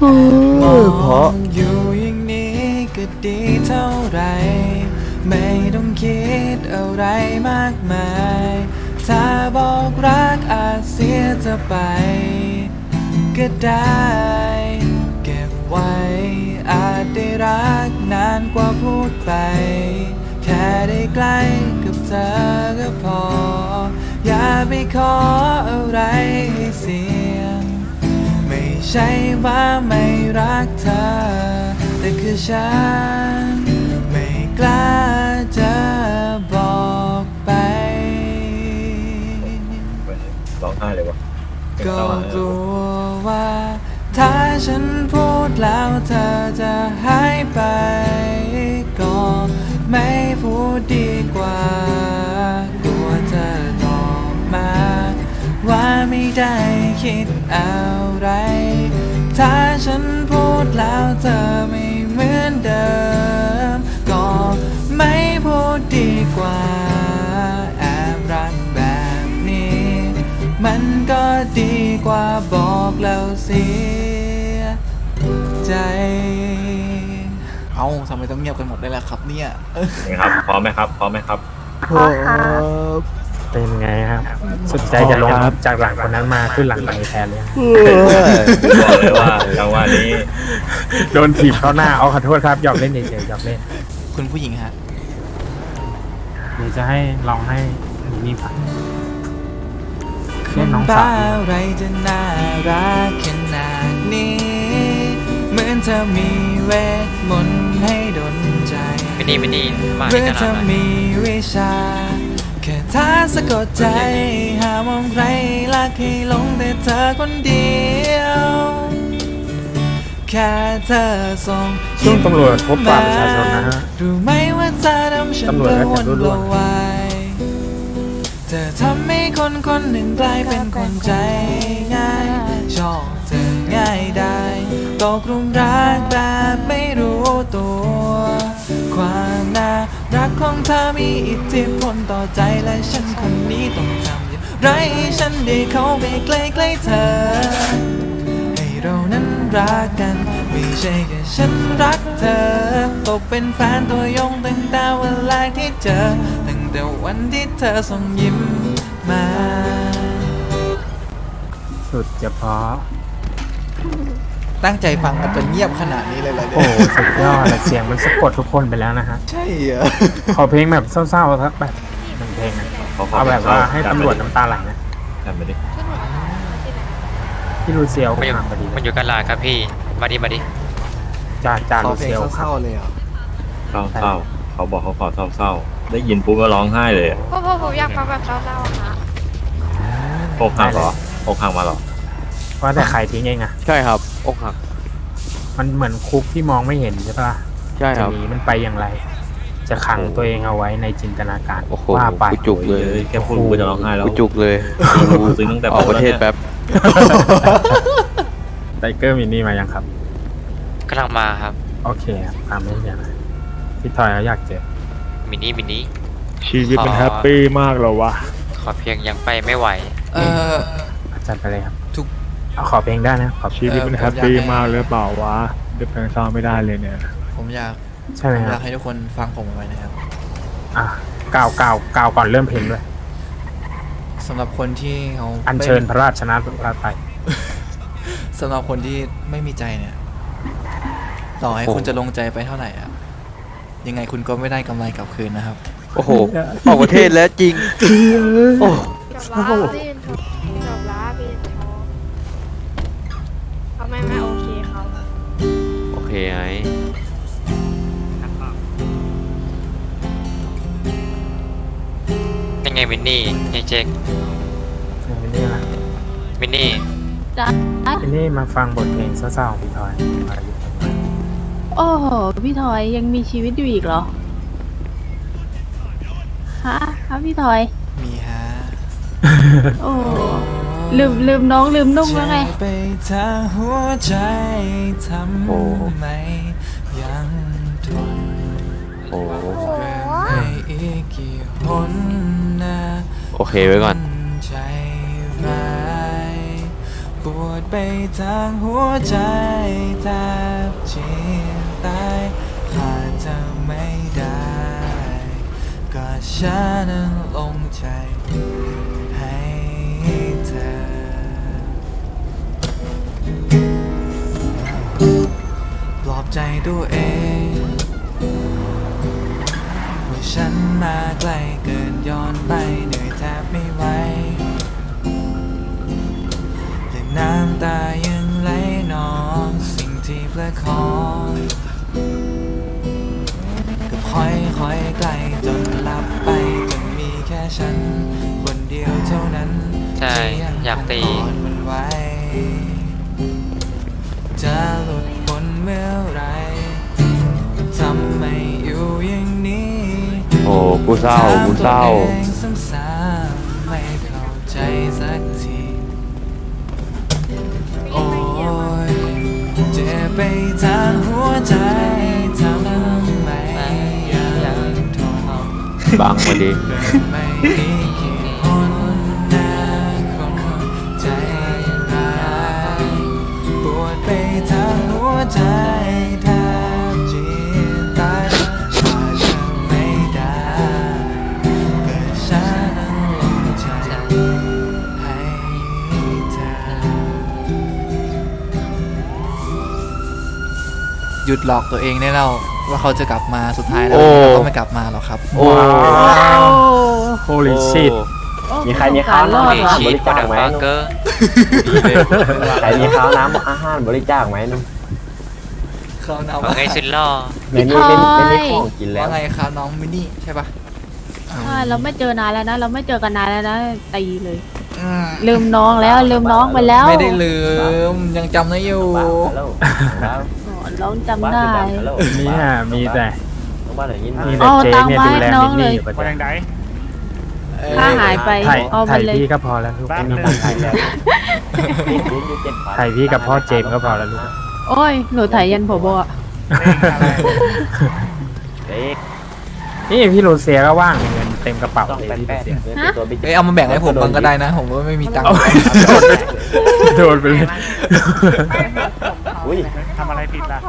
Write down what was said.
เออเพราะออยู่อย่างนี้ก็ดีเท่าไหรไม่ต้องคิดอะไรมากมาย ถ้าบอกรักอาจเสียเธอไป ก็ได้ เก็บไว้อาจได้รักนานกว่าพูดไป แค่ได้ใกล้กับเธอก็พอ อย่าไปขออะไรให้เสีย ใช่ว่าไม่รักเธอ แต่คือฉัน ไม่กล้าจะบอกไปร้องไห้เลยวะก็กลัวว่า ถ้าฉันพูดแล้วเธอจะหายไป ก็ไม่พูดดีกว่า ไม่ได้คิดอะไร ถ้าฉันพูดแล้วเธอไม่เหมือนเดิม ก็ไม่พูดดีกว่าแอบรักแบบนี้ มันก็ดีกว่าบอกแล้วเสียใจเอาทำไมต้องเงียบกันหมดได้แล้วครับเนี่ย นี่ครับพร้อมไหมครับพร้อมไหมครับพอ เป็นไงครับสนใจจะลงจากหลังคนนั้นมาขึ้นหลังคนนี้แทนเลยเออบอกเลยว่าจังหวะนี้ โดนถีบเข้าหน้าเอาขอโทษครับหยอกเล่นเฉยๆหยอกเล่นคุณผู้หญิงฮะเดี๋ยวจะให้ลองให้นี่ฟังคเรียกนน้องบ้าสาวอะไรจะน่ารักขนาดนี้ เหมือนเธอมีเวทมนต์ให้ดนใจไม่ดีไม่ดีมาเมื่ที่อตเธลาอดหน่อยมีวิชาแค่ท่าสะ กดใจ หามองใครลักให้หลงแต่เธอคนเดียว แค่เธอส่งช่วงตำรวจพบปะประชาชนนะฮะรู้ไหมว่าเธอทำฉันตำรวจกก็ระวจะนรุ่นกๆระวายเธอทำให้คนคนหนึ่งกลายเป็นคนใจง่าย ชอบเธอง่ายได้ตกหลุมรักแบบไม่รู้ตัว ความน่ารัก ของเธอมีอิทธิพลต่อใจและฉันคนนี้ต้องทำอย่างไรฉันได้เข้าไปใกล้ๆเธอ ให้เรานั้นรักกัน ไม่ใช่แค่ฉันรักเธอ ตกเป็นแฟนตัวยงตั้งแต่วันแรกที่เจอ ตั้งแต่วันที่เธอส่งยิ้มมา สุดจะพาะ ตั้งใจฟังกันจนเงียบขนาดนี้เลยเหรอโอ้โหสุดยอดเลยเสียงมันสะกดทุกคนไปแล้วนะฮะ ใช่เหรอขอเพลงแบบเศร้าๆสักแบบหนึ่งเพลงอะขอขอเอาแบบว่าให้จัดไปตำรวจดิน้ำตาไหลนะทำไปดิพี่ลูเซียวมันอยู่ห่างพอดีมันอยู่กันลาดครับพี่ มาดิมาดิจ่าจ่าขอลูเพลเซีงยวคเศรับร้าๆเลยเหรอเศร้าเศร้าเขาบอกเขาขอเศร้าเศร้าได้ยินปุ๊บก็ร้องไห้เลยอะพ่อพ่อผมอยากฟังแบบเศร้าๆอะค่ะอกหักเหรออกหักมาเหรอว่าแต่ใครทิ้งเองอะใช่ครับ อกหักมันเหมือนคุกที่มองไม่เห็นใช่ปะล่ะใช่คจะรับ หนีมันไปอย่างไร จะขังตัวเองเอาไว้ในจินตนาการโอ้โหว่าไปกูจุกเลย แค่พูดกูจะร้องไห้แล้วกูจุกเลยกูซึ้งตั้งแต่ออกประเทศแป๊บ ไทเกอร์มินี่มายังครับ กำลังมาครับ โอเคครับตามไม่เสียนะพี่ทอยเขาอยากเจอมินิมินิ ชีวิตมันแฮปปี้มากแล้ววะ ขอเพียงยังไปไม่ไหว เอออาจารย์ไปเลยครับทุก เอาขอเพลงได้นะขอเพลชีงวิตมันเออแฮปปี้ผมอยากให้มากหรือเปล่าวะเดี๋ยวเพลงเศร้าไม่ได้เลยเนี่ย ผมอยากใช่ไหมผมคอรัยาบกให้ทุกคนฟังผมไว้นะครับอะกล่าวกล่าวกล่าวก่อนเริ่มเพลงด้วยสำหรับคนที่เขาอัญเชิญพระราชนะพระไตร สำหรับคนที่ไม่มีใจเนี่ย ต่อให้โอ้โหคุณจะลงใจไปเท่าไหร่อะยังไงคุณก็ไม่ได้กำไรกลับคืนนะครับ โอ้โหออกประเทศแล้วจริง โอ้จ เขาไม่ไม่โอเคครับโอเคไงยังไงมินนี่ยายเจ๊กมินนี่ละมินนี่มินนี่มาฟังบทเพลงเศร้าๆของพี่ทอยมาหยุดเพลงไว้โอ้โหพี่ทอยยังมีชีวิตอยู่อีกเหรอฮะฮะพี่ทอยมีฮะโอ้โห ลืมลืมน้องลืมนุ่งแล้วไงจะไปทางหัวใจทโอ้ำไมยังทนโอ้เริ่มให้อีกกี่หนนะโอเคไว้ก่อน ใจร้ายปวดไปทางหัวใจแทบจีนตายขาดเธอไม่ได้ ก็ฉันนั้นลงใจ ใจตัวเองว่าฉันมาไกลเกินย้อนไปเหนื่อยแทบไม่ไหวและน้ำตายังไหลนองสิ่งที่ประคองก็ค่อยๆไกลจนหลับไปจนมีแค่ฉัน คนเดียวเท่านั้นใช่ที่งอยากตีคงอ่อนมันไว้จะ กูเศร้ากูเศร้าถมตัวเองซ้ำๆไม่เข้าใจสักที โอ้ยเจ็บไปทางหัวใจทำไมยังทนบังมาดิไม่มีกี่คนนะคนใจร้ายปวดไปทั้งหัวใจ หยุดหลอกตัวเองได้แล้วว่าเขาจะกลับมาสุดท้ายแล้วโอ้ เขาก็ไม่กลับมาหรอกครับ โอ้โ Holy shit มีใครมีข้าวรอดมีวะชีสปอดฟักเกอร์ใครมีข้าวน้ำอาหารบริจาคไหมนุ่มเขาน้องว่าไงสุดล่อไม่มีไม่ไม่มีของกินแล้วว่าไงครับน้องมินนี่ใช่ปะใช่เราไม่เจอนานแล้วนะ เราไม่เจอกันนานแล้วนะตีเลย อืมลืมน้องแล้วลืมน้องไปแล้วไม่ได้ลืมยังจำได้อยู่อ๋อ น้องจำได้เนี่ยมีแต่มีแต่เอาเจ๊ตังค์เนี่ยมาดูให้แลน้อมิงนเลยนี่อยู่ประคนจำยังไงค่าหายไปถ่ายเอาไปถ่ายเลยพี่ก็พอแล้วลูกไม่มีตังค์ถ่ายแล้วถ่ายพี่กับพ่อเจมส์ก็พอแล้วลูกโอ้ยหนูถ่ายยันผบอะนี่พี่โรเซียก็ว่างเงินเต็มกระเป๋าเลยพี่โรเซียฮะเอ้ยเอามาแบ่งให้ผมบ้างก็ได้นะ ผมก็ไม่มีตังค์โดนไปเลย ทำอะไรผิดล่ะ